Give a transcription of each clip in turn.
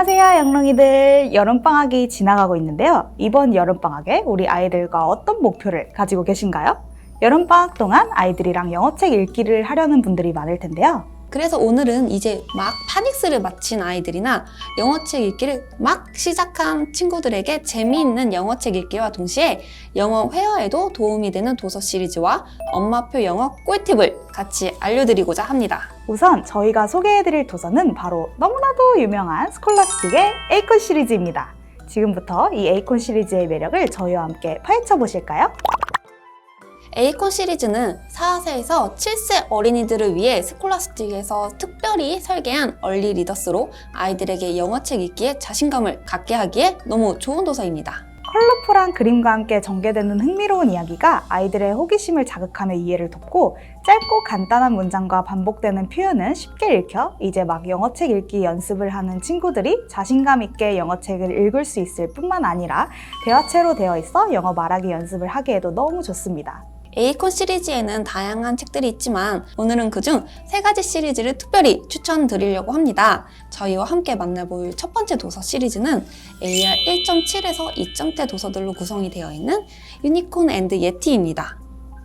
안녕하세요, 영롱이들. 여름방학이 지나가고 있는데요. 이번 여름방학에 우리 아이들과 어떤 목표를 가지고 계신가요? 여름방학 동안 아이들이랑 영어책 읽기를 하려는 분들이 많을 텐데요. 그래서 오늘은 이제 막 파닉스를 마친 아이들이나 영어책 읽기를 막 시작한 친구들에게 재미있는 영어책 읽기와 동시에 영어 회화에도 도움이 되는 도서 시리즈와 엄마표 영어 꿀팁을 같이 알려드리고자 합니다. 우선 저희가 소개해드릴 도서는 바로 너무나도 유명한 스콜라스틱의 에이콘 시리즈입니다. 지금부터 이 에이콘 시리즈의 매력을 저희와 함께 파헤쳐 보실까요? 에이콘 시리즈는 4세에서 7세 어린이들을 위해 스콜라스틱에서 특별히 설계한 얼리 리더스로 아이들에게 영어책 읽기에 자신감을 갖게 하기에 너무 좋은 도서입니다. 컬러풀한 그림과 함께 전개되는 흥미로운 이야기가 아이들의 호기심을 자극하며 이해를 돕고 짧고 간단한 문장과 반복되는 표현은 쉽게 읽혀 이제 막 영어책 읽기 연습을 하는 친구들이 자신감 있게 영어책을 읽을 수 있을 뿐만 아니라 대화체로 되어 있어 영어 말하기 연습을 하기에도 너무 좋습니다. 에이콘 시리즈에는 다양한 책들이 있지만 오늘은 그중 세 가지 시리즈를 특별히 추천드리려고 합니다. 저희와 함께 만나볼 첫 번째 도서 시리즈는 AR 1.7에서 2점대 도서들로 구성이 되어 있는 유니콘 앤드 예티입니다.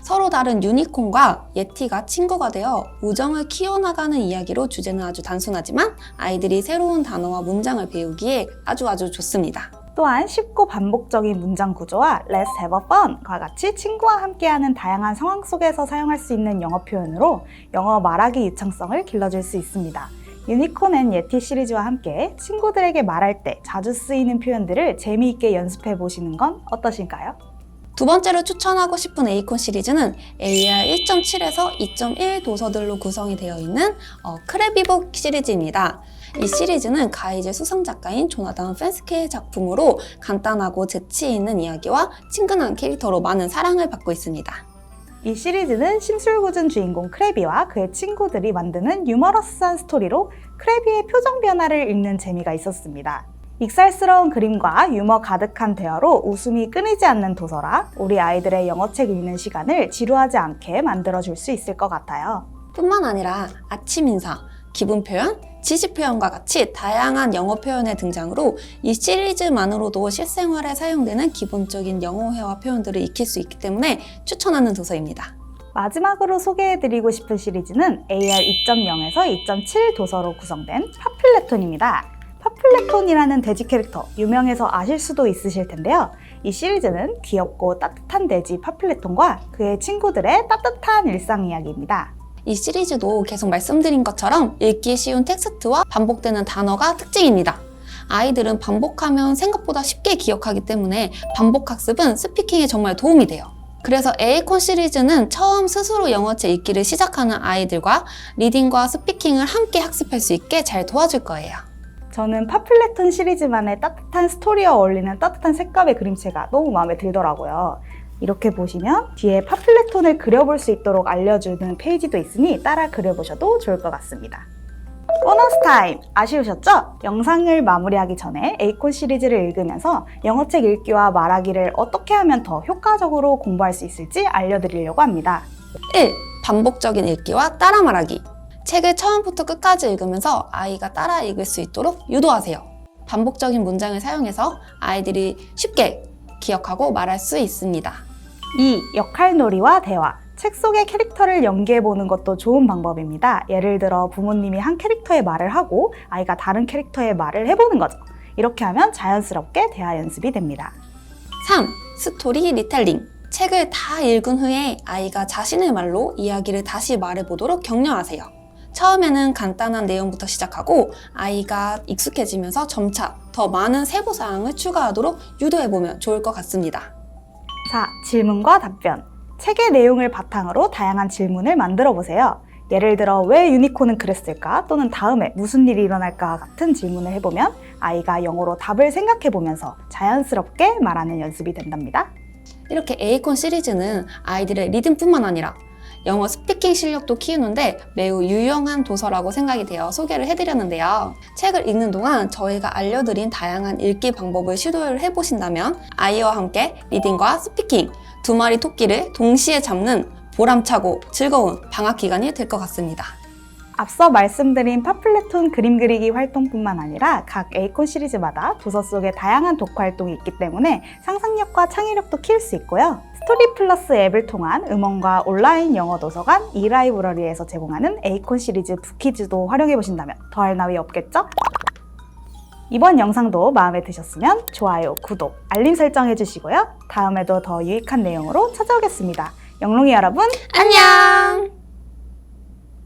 서로 다른 유니콘과 예티가 친구가 되어 우정을 키워나가는 이야기로 주제는 아주 단순하지만 아이들이 새로운 단어와 문장을 배우기에 아주 아주 좋습니다. 또한 쉽고 반복적인 문장 구조와 Let's have a fun과 같이 친구와 함께하는 다양한 상황 속에서 사용할 수 있는 영어 표현으로 영어 말하기 유창성을 길러줄 수 있습니다. 유니콘 앤 예티 시리즈와 함께 친구들에게 말할 때 자주 쓰이는 표현들을 재미있게 연습해 보시는 건 어떠신가요? 두 번째로 추천하고 싶은 에이콘 시리즈는 AR 1.7에서 2.1 도서들로 구성이 되어 있는 어, 크래비북 시리즈입니다. 이 시리즈는 가이제 수상 작가인 조나단 펜스케의 작품으로 간단하고 재치 있는 이야기와 친근한 캐릭터로 많은 사랑을 받고 있습니다. 이 시리즈는 심술궂은 주인공 크래비와 그의 친구들이 만드는 유머러스한 스토리로 크래비의 표정 변화를 읽는 재미가 있었습니다. 익살스러운 그림과 유머 가득한 대화로 웃음이 끊이지 않는 도서라 우리 아이들의 영어책 읽는 시간을 지루하지 않게 만들어줄 수 있을 것 같아요. 뿐만 아니라 아침 인사, 기분 표현, 지시 표현과 같이 다양한 영어 표현의 등장으로 이 시리즈만으로도 실생활에 사용되는 기본적인 영어 회화 표현들을 익힐 수 있기 때문에 추천하는 도서입니다. 마지막으로 소개해드리고 싶은 시리즈는 AR 2.0에서 2.7 도서로 구성된 파플레톤입니다. 파플레톤이라는 돼지 캐릭터 유명해서 아실 수도 있으실 텐데요. 이 시리즈는 귀엽고 따뜻한 돼지 파플레톤과 그의 친구들의 따뜻한 일상 이야기입니다. 이 시리즈도 계속 말씀드린 것처럼 읽기 쉬운 텍스트와 반복되는 단어가 특징입니다. 아이들은 반복하면 생각보다 쉽게 기억하기 때문에 반복 학습은 스피킹에 정말 도움이 돼요. 그래서 에이콘 시리즈는 처음 스스로 영어책 읽기를 시작하는 아이들과 리딩과 스피킹을 함께 학습할 수 있게 잘 도와줄 거예요. 저는 파플레톤 시리즈만의 따뜻한 스토리와 어울리는 따뜻한 색감의 그림체가 너무 마음에 들더라고요. 이렇게 보시면 뒤에 파플레톤을 그려볼 수 있도록 알려주는 페이지도 있으니 따라 그려보셔도 좋을 것 같습니다. 보너스 타임! 아쉬우셨죠? 영상을 마무리하기 전에 에이콘 시리즈를 읽으면서 영어책 읽기와 말하기를 어떻게 하면 더 효과적으로 공부할 수 있을지 알려드리려고 합니다. 1. 반복적인 읽기와 따라 말하기. 책을 처음부터 끝까지 읽으면서 아이가 따라 읽을 수 있도록 유도하세요. 반복적인 문장을 사용해서 아이들이 쉽게 기억하고 말할 수 있습니다. 2. 역할놀이와 대화. 책 속의 캐릭터를 연기해 보는 것도 좋은 방법입니다. 예를 들어 부모님이 한 캐릭터의 말을 하고 아이가 다른 캐릭터의 말을 해보는 거죠. 이렇게 하면 자연스럽게 대화 연습이 됩니다. 3. 스토리 리텔링. 책을 다 읽은 후에 아이가 자신의 말로 이야기를 다시 말해보도록 격려하세요. 처음에는 간단한 내용부터 시작하고 아이가 익숙해지면서 점차 더 많은 세부 사항을 추가하도록 유도해 보면 좋을 것 같습니다. 4. 질문과 답변. 책의 내용을 바탕으로 다양한 질문을 만들어 보세요. 예를 들어 왜 유니콘은 그랬을까 또는 다음에 무슨 일이 일어날까 같은 질문을 해보면 아이가 영어로 답을 생각해 보면서 자연스럽게 말하는 연습이 된답니다. 이렇게 에이콘 시리즈는 아이들의 리듬뿐만 아니라 영어 스피킹 실력도 키우는데 매우 유용한 도서라고 생각이 되어 소개를 해드렸는데요. 책을 읽는 동안 저희가 알려드린 다양한 읽기 방법을 시도를 해보신다면 아이와 함께 리딩과 스피킹 두 마리 토끼를 동시에 잡는 보람차고 즐거운 방학 기간이 될 것 같습니다. 앞서 말씀드린 파플레톤 그림 그리기 활동뿐만 아니라 각 에이콘 시리즈마다 도서 속에 다양한 독 활동이 있기 때문에 상상력과 창의력도 키울 수 있고요. 스토리 플러스 앱을 통한 음원과 온라인 영어 도서관 이라이브러리에서 제공하는 에이콘 시리즈 부키즈도 활용해 보신다면 더할 나위 없겠죠? 이번 영상도 마음에 드셨으면 좋아요, 구독, 알림 설정 해주시고요. 다음에도 더 유익한 내용으로 찾아오겠습니다. 영롱이 여러분, 안녕!